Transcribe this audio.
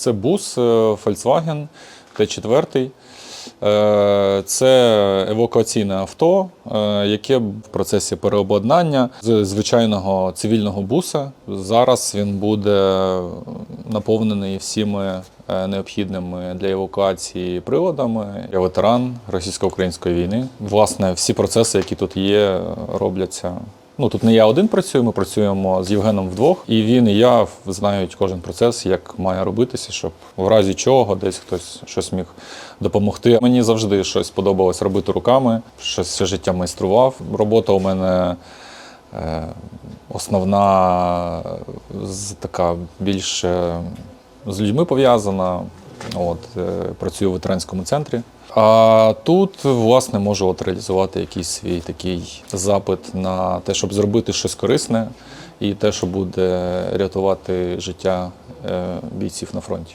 Це бус е, Volkswagen Т4. Е, Це евакуаційне авто, е, яке в процесі переобладнання з звичайного цивільного буса. Зараз він буде наповнений всіми необхідними для евакуації приладами. Я ветеран російсько-української війни. Власне, всі процеси, які тут є, робляться. Ну тут не я один працюю, ми працюємо з Євгеном вдвох, і він і я знають кожен процес, як має робитися, щоб в разі чого десь хтось щось міг допомогти. Мені завжди щось подобалось робити руками, щось все життя майстрував. Робота у мене е, основна, така більш е, з людьми пов'язана. От, е, працюю в ветеранському центрі. А тут, власне, можу от реалізувати якийсь свій такий запит на те, щоб зробити щось корисне і те, що буде рятувати життя е, бійців на фронті.